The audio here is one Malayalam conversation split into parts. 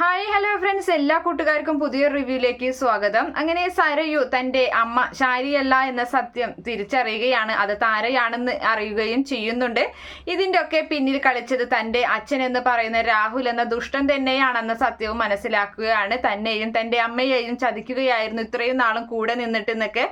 ഹായ് ഹലോ ഫ്രണ്ട്സ് എല്ലാ കൂട്ടുകാർക്കും പുതിയ റിവ്യൂയിലേക്ക് സ്വാഗതം. അങ്ങനെ സരയു തന്റെ അമ്മ ശാരിയല്ല എന്ന സത്യം തിരിച്ചറിയുകയാണ്. അത് താരയാണെന്ന് അറിയുകയും ചെയ്യുന്നുണ്ട്. ഇതിന്റെ ഒക്കെ പിന്നിൽ കളിച്ചത് തന്റെ അച്ഛൻ എന്ന് പറയുന്ന രാഹുൽ എന്ന ദുഷ്ടൻ തന്നെയാണെന്ന സത്യവും മനസ്സിലാക്കുകയാണ്. തന്നെയും തന്റെ അമ്മയെയും ചതിക്കുകയായിരുന്നു ഇത്രയും നാളും കൂടെ നിന്നിട്ട് എന്നൊക്കെ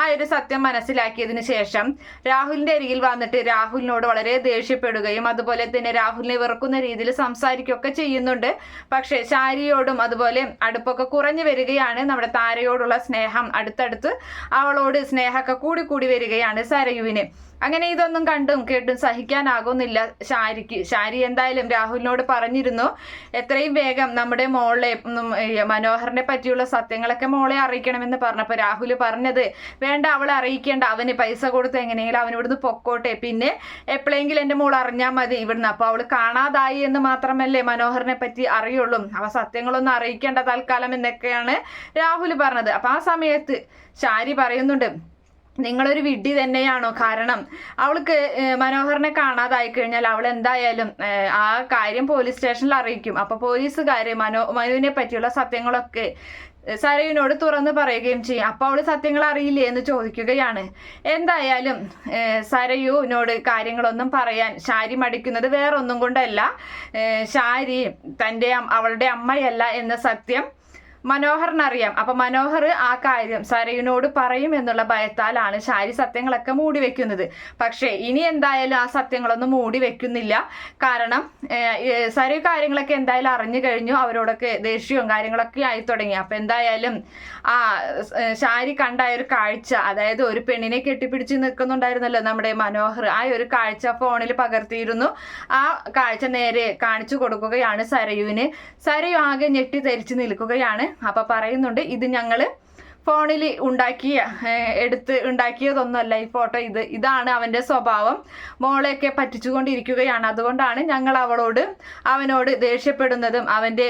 ആ ഒരു സത്യം മനസ്സിലാക്കിയതിന് ശേഷം രാഹുലിന്റെ അരികിൽ വന്നിട്ട് രാഹുലിനോട് വളരെ ദേഷ്യപ്പെടുകയും അതുപോലെ തന്നെ രാഹുലിനെ വെറുക്കുന്ന രീതിയിൽ സംസാരിക്കുകയൊക്കെ ചെയ്യുന്നുണ്ട്. പക്ഷേ ശാരിയോടും അതുപോലെ അടുപ്പൊക്കെ കുറഞ്ഞു വരികയാണ്. നമ്മുടെ താരയോടുള്ള സ്നേഹം അടുത്തടുത്ത് അവളോട് സ്നേഹമൊക്കെ കൂടി കൂടി വരികയാണ് സരയുവിന്. അങ്ങനെ ഇതൊന്നും കണ്ടും കേട്ടും സഹിക്കാനാകുന്നില്ല ശാരിക്ക്. ശാരി എന്തായാലും രാഹുലിനോട് പറഞ്ഞിരുന്നു എത്രയും വേഗം നമ്മുടെ മോളെ മനോഹറിനെ പറ്റിയുള്ള സത്യങ്ങളൊക്കെ മോളെ അറിയിക്കണമെന്ന് പറഞ്ഞപ്പോൾ രാഹുൽ പറഞ്ഞത് വേണ്ട അവളെ അറിയിക്കേണ്ട. അവന് പൈസ കൊടുത്ത് എങ്ങനെയെങ്കിലും അവൻ ഇവിടുന്ന് പൊക്കോട്ടെ. പിന്നെ എപ്പോഴെങ്കിലും എന്റെ മോൾ അറിഞ്ഞാൽ മതി. ഇവിടുന്ന് അപ്പോൾ അവൾ കാണാതായി എന്ന് മാത്രമല്ലേ മനോഹറിനെ പറ്റി അറിയുള്ളൂ. അവ സത്യങ്ങളൊന്നും അറിയിക്കേണ്ട തൽക്കാലം എന്നൊക്കെയാണ് രാഹുൽ പറഞ്ഞത്. അപ്പോൾ ആ സമയത്ത് ശാരി പറയുന്നുണ്ട് നിങ്ങളൊരു വിഡ്ഢി തന്നെയാണോ? കാരണം അവൾക്ക് മനോഹറിനെ കാണാതായി കഴിഞ്ഞാൽ അവൾ എന്തായാലും ആ കാര്യം പോലീസ് സ്റ്റേഷനിൽ അറിയിക്കും. അപ്പോൾ പോലീസുകാർ മനോ മനുവിനെ പറ്റിയുള്ള സത്യങ്ങളൊക്കെ സരയുനോട് തുറന്ന് പറയുകയും ചെയ്യും. അപ്പോൾ അവൾ സത്യങ്ങൾ അറിയില്ലേ എന്ന് ചോദിക്കുകയാണ്. എന്തായാലും സരയുവിനോട് കാര്യങ്ങളൊന്നും പറയാൻ ഷാരി മടിക്കുന്നത് വേറൊന്നും കൊണ്ടല്ല. ഷാരി തന്റെ അവളുടെ അമ്മയല്ല എന്ന സത്യം മനോഹറിനറിയാം അപ്പൊ മനോഹർ ആ കാര്യം സരയുനോട് പറയും എന്നുള്ള ഭയത്താലാണ് ഷാരി സത്യങ്ങളൊക്കെ മൂടി വെക്കുന്നത്. പക്ഷേ ഇനി എന്തായാലും ആ സത്യങ്ങളൊന്നും മൂടി വെക്കുന്നില്ല. കാരണം സരയു കാര്യങ്ങളൊക്കെ എന്തായാലും അറിഞ്ഞു കഴിഞ്ഞു. അവരോടൊക്കെ ദേഷ്യവും കാര്യങ്ങളൊക്കെ ആയി തുടങ്ങി. അപ്പൊ എന്തായാലും ആ ശാരി ഷാരി കണ്ട ഒരു കാഴ്ച അതായത് ഒരു പെണ്ണിനെ കെട്ടിപ്പിടിച്ച് നിൽക്കുന്നുണ്ടായിരുന്നല്ലോ നമ്മുടെ മനോഹർ ആ ഒരു കാഴ്ച ഫോണിൽ പകർത്തിയിരുന്നു. ആ കാഴ്ച നേരെ കാണിച്ചു കൊടുക്കുകയാണ് സരയുവിന്. സരയു ആകെ ഞെട്ടി ധരിച്ചു നിൽക്കുകയാണ്. അപ്പൊ പറയുന്നുണ്ട് ഇത് ഞങ്ങൾ ഫോണിൽ ഉണ്ടാക്കിയ എടുത്ത് ഉണ്ടാക്കിയതൊന്നുമല്ല ഈ ഫോട്ടോ ഇത്. ഇതാണ് അവന്റെ സ്വഭാവം. മോളെയൊക്കെ പറ്റിച്ചുകൊണ്ടിരിക്കുകയാണ്. അതുകൊണ്ടാണ് ഞങ്ങൾ അവളോട് അവനോട് ദേഷ്യപ്പെടുന്നതും അവന്റെ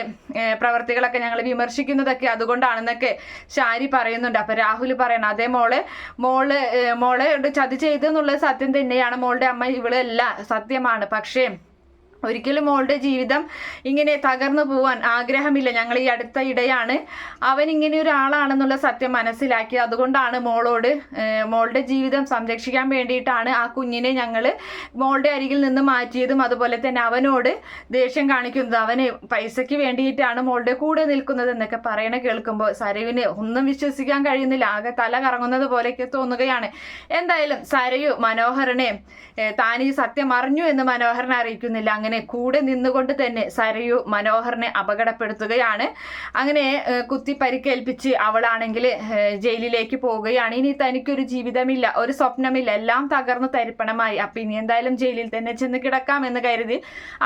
പ്രവർത്തികളൊക്കെ ഞങ്ങൾ വിമർശിക്കുന്നതൊക്കെ അതുകൊണ്ടാണെന്നൊക്കെ ഷാരി പറയുന്നുണ്ട്. അപ്പം രാഹുൽ പറയണം അതേ മോളെ മോൾ മോളെ ചതി ചെയ്തെന്നുള്ളത് സത്യം തന്നെയാണ് മോളുടെ അമ്മ ഇവളെല്ലാം സത്യമാണ്. പക്ഷേ ഒരിക്കലും മോളുടെ ജീവിതം ഇങ്ങനെ തകർന്നു പോവാൻ ആഗ്രഹമില്ല. ഞങ്ങൾ ഈ അടുത്ത ഇടയാണ്. അവൻ ഇങ്ങനെ ഒരാളാണെന്നുള്ള സത്യം മനസ്സിലാക്കി. അതുകൊണ്ടാണ് മോളോട് മോളുടെ ജീവിതം സംരക്ഷിക്കാൻ വേണ്ടിയിട്ടാണ് ആ കുഞ്ഞിനെ ഞങ്ങൾ മോളുടെ അരികിൽ നിന്ന് മാറ്റിയതും. അതുപോലെ തന്നെ അവനോട് ദേഷ്യം കാണിക്കുന്നത്. അവന് പൈസയ്ക്ക് വേണ്ടിയിട്ടാണ് മോളുടെ കൂടെ നിൽക്കുന്നത് എന്നൊക്കെ പറയണ കേൾക്കുമ്പോൾ സരയുവിന് ഒന്നും വിശ്വസിക്കാൻ കഴിയുന്നില്ല. ആകെ തല കറങ്ങുന്നത് പോലെയൊക്കെ തോന്നുകയാണ്. എന്തായാലും സരയു മനോഹരനെ താൻ ഈ സത്യം അറിഞ്ഞു എന്ന് മനോഹരനെ അറിയിക്കുന്നില്ല. അങ്ങനെ കൂടെ നിന്നുകൊണ്ട് തന്നെ സരയു മനോഹറിനെ അപകടപ്പെടുത്തുകയാണ്. അങ്ങനെ കുത്തി പരിക്കേൽപ്പിച്ച് അവളാണെങ്കിൽ ജയിലിലേക്ക് പോവുകയാണ്. ഇനി തനിക്കൊരു ജീവിതമില്ല ഒരു സ്വപ്നമില്ല. എല്ലാം തകർന്നു തരിപ്പണമായി. അപ്പം ഇനി എന്തായാലും ജയിലിൽ തന്നെ ചെന്ന് കിടക്കാം എന്ന് കരുതി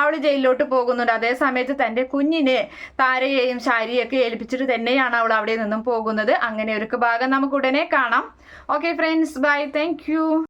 അവൾ ജയിലിലോട്ട് പോകുന്നുണ്ട്. അതേ സമയത്ത് തന്റെ കുഞ്ഞിനെ താരയെയും ശാരിയൊക്കെ ഏൽപ്പിച്ചിട്ട് തന്നെയാണ് അവൾ അവിടെ നിന്നും പോകുന്നത്. അങ്ങനെ ഒരു ഭാഗം നമുക്ക് ഉടനെ കാണാം. Okay friends bye thank